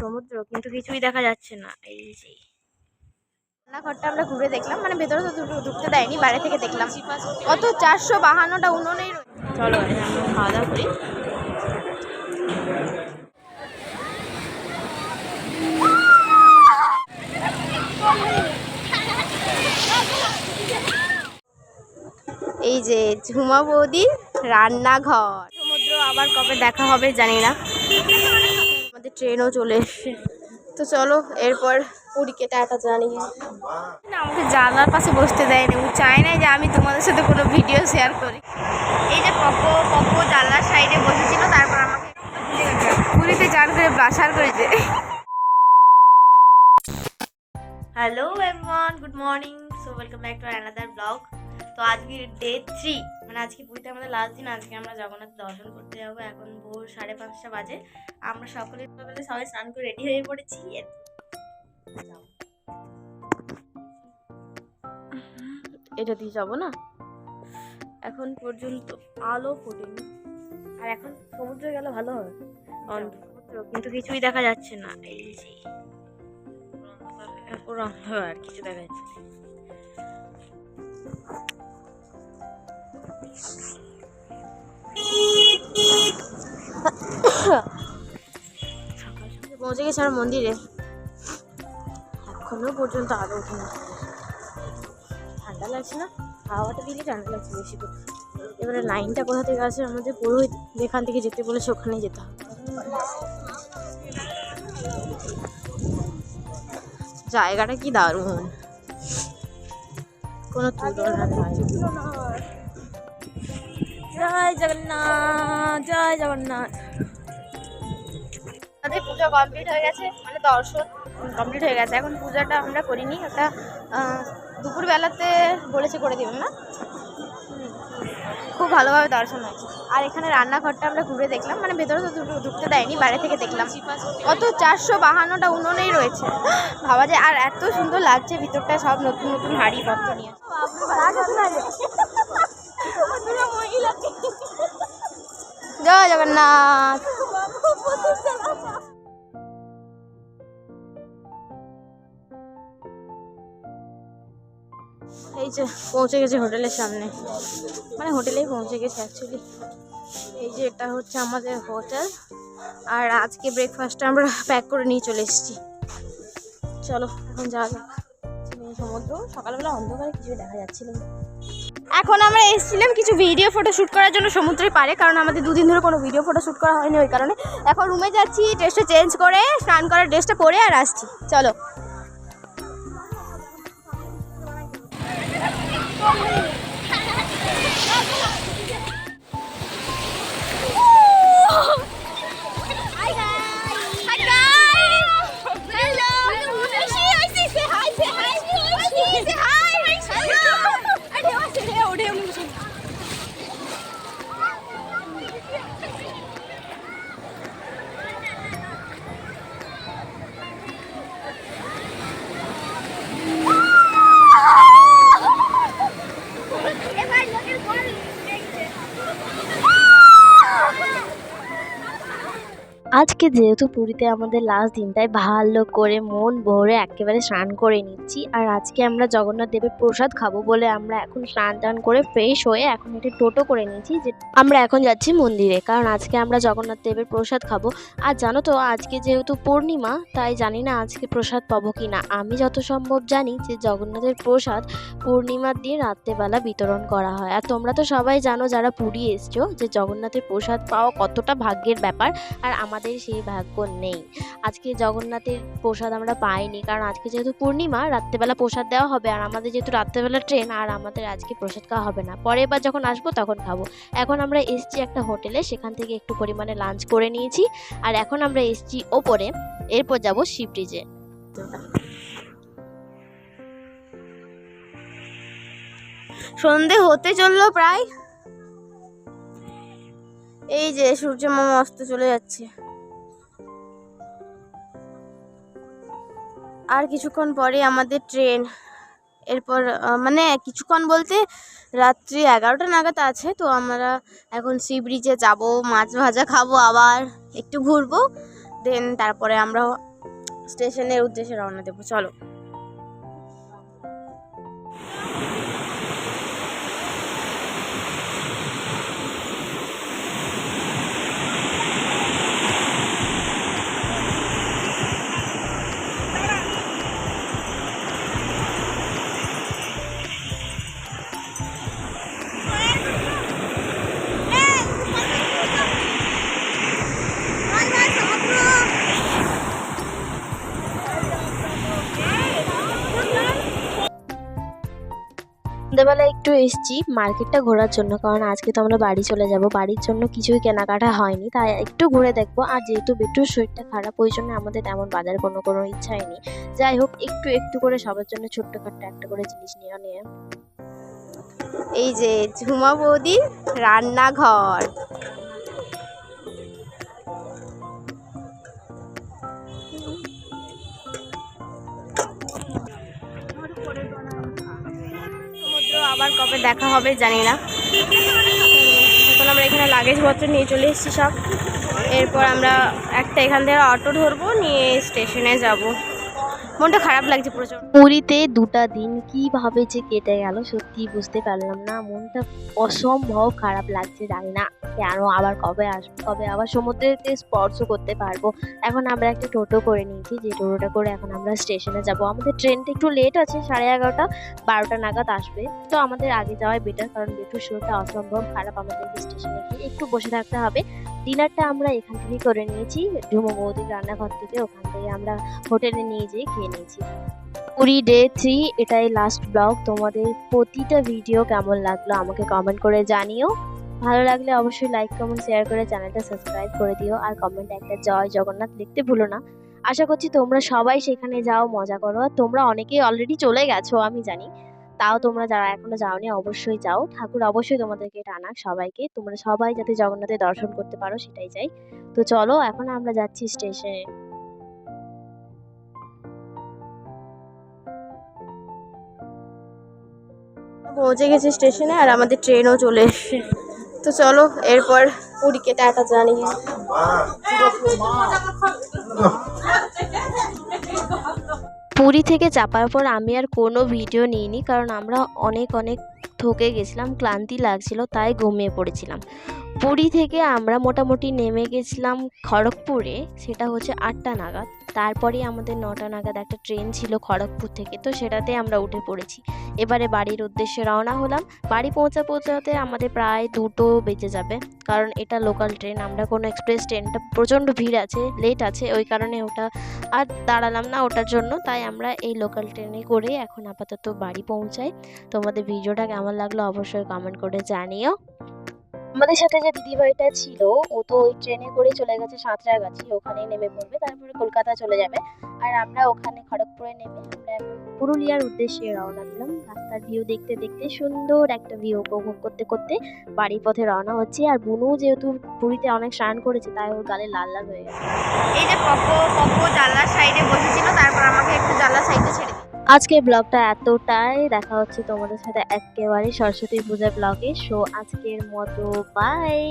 সমুদ্র, কিন্তু কিছুই দেখা যাচ্ছে না। এই যে রান্নাঘরটা আমরা ঘুরে দেখলাম মানে ভেতরে তো ঢুক- ঢুকতে দেয়নি, বাইরে থেকে দেখলাম। কত চারশো বাহান্নটা উনুনেই চলো খাওয়া দাওয়া করি। এই যে ঝুমা বৌদির রান্নাঘর। সমুদ্র আবার কবে দেখা হবে জানি না। ট্রেনও চলে এসছে। তো চলো এরপর পুরীকে টাটা জানিয়ে। না আমাকে জানলার পাশে বসতে দেয়নি। ও চায় না যে আমি তোমাদের সাথে কোনো ভিডিও শেয়ার করি। এই যে পপো পপো জানলার সাইডে বসেছিল তারপর আমাকে পুরীতে চান করে ব্রাশার করেছে hello everyone good morning so welcome back to another blog তো আজকে ডে থ্রি মানে আজকে পুরীতে আমাদের লাস্ট দিন আজকে আমরা জগন্নাথ দর্শন করতে যাব। এখন ভোর সাড়ে পাঁচটা বাজে। আমরা সকলে সকালে সবাই স্নান করে রেডি হয়ে পড়েছি। এটা দিয়ে যাব না? এখন পর্যন্ত আলো ফোটেনি আর এখন সমুদ্রে গেলে ভালো হয় সমুদ্র কিন্তু কিছুই দেখা যাচ্ছে না। এই যে পুরো অন্ধকার আর কিছু দেখা যাচ্ছে না। পৌঁছে গেছে আর মন্দিরে। এখনও পর্যন্ত আলো ওঠেনি। ঠান্ডা লাগছে না? হাওয়াটা দিলে ঠান্ডা লাগছে বেশি করে এবারে লাইনটা কোথা থেকে আছে আমাদের পুরোহিত যেখান থেকে যেতে বলেছে ওখানেই যেতে জায়গাটা কি দারুণ। কোনো তুলনা জয় জগন্নাথ জয় জগন্নাথ। আমাদের পুজো কমপ্লিট হয়ে গেছে মানে দর্শন কমপ্লিট হয়ে গেছে। এখন পূজাটা আমরা করিনি একটা আহ, দুপুরবেলাতে বলেছে করে দেবেন না? খুব ভালোভাবে দর্শন হয়েছে। আর এখানে রান্নাঘরটা আমরা ঘুরে দেখলাম মানে ভেতরে তো ঢুক- ঢুকতে দেয়নি বাইরে থেকে দেখলাম। কত চারশো বাহান্নটা উনুনেই রয়েছে। ভাবা যায় আর এত সুন্দর লাগছে ভিতরটা সব নতুন নতুন হাড়ি পত্র নিয়ে জয় জগন্নাথ। এই যে পৌঁছে গেছে হোটেলের সামনে। মানে হোটেলেই পৌঁছে গেছে অ্যাকচুয়ালি এই যে এটা হচ্ছে আমাদের হোটেল। আর আজকে ব্রেকফাস্টটা আমরা প্যাক করে নিয়ে চলে এসেছি। চলো, এখন যাওয়া যাক। সমুদ্র, সকালবেলা অন্ধকারে কিছুই দেখা যাচ্ছিল না। এখন আমরা এসেছিলাম কিছু ভিডিও ফটো শ্যুট করার জন্য সমুদ্রের পারে কারণ আমাদের দুদিন ধরে কোনো ভিডিও ফটো শ্যুট করা হয়নি ওই কারণে। এখন রুমে যাচ্ছি ড্রেসটা চেঞ্জ করে, স্নান করার ড্রেসটা পরে আর আসছি। চলো। আজকে যেহেতু পুরীতে আমাদের লাস্ট দিন, তাই ভালো করে মন ভরে একেবারে স্নান করে নিচ্ছি। আর আজকে আমরা জগন্নাথ দেবের প্রসাদ খাব বলে আমরা এখন স্নান টান করে ফ্রেশ হয়ে এখন একটি টোটো করে নিয়েছি যে আমরা এখন যাচ্ছি মন্দিরে, কারণ আজকে আমরা জগন্নাথ দেবের প্রসাদ খাব। আর জানো তো, আজকে যেহেতু পূর্ণিমা, তাই জানি না আজকে প্রসাদ পাবো কি না আমি যত সম্ভব জানি যে জগন্নাথের প্রসাদ পূর্ণিমার দিন রাত্রেবেলা বিতরণ করা হয়। আর তোমরা তো সবাই জানো যারা পুরী এসছো যে জগন্নাথের প্রসাদ পাওয়া কতটা ভাগ্যের ব্যাপার। আর আমাদের সেই ভাগ্য নেই। আজকে জগন্নাথের প্রসাদ আমরা পাইনি, কারণ আজকে যেহেতু পূর্ণিমা, রাত্রেবেলা প্রসাদ দেওয়া হবে। আর আমাদের যেহেতু রাত্রেবেলা ট্রেন আর আমাদের আজকে প্রসাদ খাওয়া হবে না। পরের বার যখন আসব, তখন খাব। এখন আমরা এসছি একটা হোটেলে, সেখান থেকে একটু পরিমাণে লাঞ্চ করে নিয়েছি। আর এখন আমরা এসছি ওপরে, এরপর যাব শিব ব্রিজে সন্ধে হতে চলল প্রায়। এই যে সূর্য মামা অস্ত চলে যাচ্ছে। আর কিছুক্ষণ পরে আমাদের ট্রেন, এরপর মানে কিছুক্ষণ বলতে রাত্রি এগারোটা নাগাদ আছে, তো আমরা এখন সি ব্রিজে যাব, মাছ ভাজা খাব, আবার একটু ঘুরবো দেন তারপরে আমরা স্টেশনের উদ্দেশ্যে রওনা দেবো। চলো। সন্ধ্যেবেলা একটু এসছি মার্কেটটা ঘোরার জন্য, কারণ আজকে তো আমরা বাড়ি চলে যাব। বাড়ির জন্য কিছুই কেনাকাটা হয়নি, তাই একটু ঘুরে দেখব। আর যেহেতু বেটুর শরীরটা খারাপ, ওই জন্য আমাদের তেমন বাজার কোনো কোনো ইচ্ছাই নেই। যাই হোক, একটু একটু করে সবার জন্য ছোট্টখাট্ট একটা করে জিনিস নিয়ে নিয়ে। এই যে ঝুমা বৌদি রান্নাঘর। আবার কবে দেখা হবে জানি না। এখন আমরা এখানে লাগেজপত্র নিয়ে চলে এসেছি সব। এরপর আমরা একটা এখান থেকে অটো ধরবো, নিয়ে স্টেশনে যাব। মনটা খারাপ লাগছে প্রচুর পুরীতে দুটা দিন কীভাবে যে কেটে গেল সত্যি বুঝতে পারলাম না। মনটা অসম্ভব খারাপ লাগছে, জানি না। কেন, আবার কবে আসব কবে আবার সমুদ্রেতে স্পর্শ করতে পারব? এখন আমরা একটা টোটো করে নিয়েছি, যে টোটোটা করে এখন আমরা স্টেশনে যাব। আমাদের ট্রেনটা একটু লেট আছে, সাড়ে এগারোটা, বারোটা নাগাদ আসবে। তো আমাদের আগে যাওয়াই বেটার কারণ বেটুর শোটা অসম্ভব খারাপ আমাদেরকে স্টেশনে গিয়ে একটু বসে থাকতে হবে। ডিনারটা আমরা এখান থেকেই করে নিয়েছি, ঝুমো বৌদির রান্নাঘর থেকে ওখান থেকে আমরা হোটেলে নিয়ে যেয়ে খেয়ে নিয়েছি। পুরী ডে থ্রি এটাই লাস্ট ব্লগ তোমাদের প্রতিটা ভিডিও কেমন লাগল আমাকে কমেন্ট করে জানিও। ভালো লাগলে অবশ্যই লাইক কমেন্ট শেয়ার করে চ্যানেলটা সাবস্ক্রাইব করে দিও। আর কমেন্ট একটা জয় জগন্নাথ লিখতে ভুলো না। আশা করছি তোমরা সবাই সেখানে যাও, মজা করো। তোমরা অনেকেই অলরেডি চলে গেছো, আমি জানি। তাও তোমরা যারা এখনও যাওনি, অবশ্যই যাও। ঠাকুর অবশ্যই তোমাদেরকে টানাক সবাইকে। তোমরা সবাই যাতে জগন্নাথের দর্শন করতে পারো, সেটাই চাই। তো চলো, এখন আমরা যাচ্ছি স্টেশনে পৌঁছে গেছে স্টেশনে আর আমাদের ট্রেনও চলে এসছে। তো চলো, এরপর পুরীকে টাটা জানিয়ে। পুরী থেকে চাপার পর আমি আর কোনো ভিডিও নিইনি, কারণ আমরা অনেক অনেক থকে গেছিলাম, ক্লান্তি লাগছিল, তাই ঘুমিয়ে পড়েছিলাম। পুরী থেকে আমরা মোটামুটি নেমে গেছিলাম খড়গপুরে, সেটা হচ্ছে আটটা নাগাদ। তারপরে আমাদের নটা নাগাদ একটা ট্রেন ছিল খড়গপুর থেকে, তো সেটাতে আমরা উঠে পড়েছি। এবারে বাড়ির উদ্দেশ্যে রওনা হলাম। বাড়ি পৌঁছা পৌঁছাতে আমাদের প্রায় দুটো বেজে যাবে, কারণ এটা লোকাল ট্রেন আমরা কোনো এক্সপ্রেস ট্রেনটা প্রচণ্ড ভিড় আছে লেট আছে, ওই কারণে ওটা আর দাঁড়ালাম না ওটার জন্য। তাই আমরা এই লোকাল ট্রেনে করে এখন আপাতত বাড়ি পৌঁছাই। তোমাদের ভিডিওটা কেমন লাগল অবশ্যই কমেন্ট করে জানিও। আমাদের সাথে যে দিদিভাইটা ছিল, ও তো ওই ট্রেনে করে চলে গেছে সাঁতরাগাছি ওখানে নেমে পড়বে, তারপরে কলকাতা চলে যাবে। আর আমরা ওখানে খড়গপুরে নেমে আমরা পুরুলিয়ার উদ্দেশ্যে রওনা দিলাম। রাস্তার ভিউ দেখতে দেখতে সুন্দর একটা ভিউ উপভোগ করতে করতে বাড়ির পথে রওনা হচ্ছে। আর বুনু যেহেতু পুরীতে অনেক স্নান করেছে, তাই ওর গালে লাল লাল হয়ে গেছে। এই যে পপ্পো পপ্পো জানলার সাইডে বসেছিল, তারপর আমাকে একটু আজকের ব্লগটা এতটাই। দেখা হচ্ছে তোমাদের সাথে একেবারে সরস্বতী পূজার ব্লগে। সো আজকের মতো বাই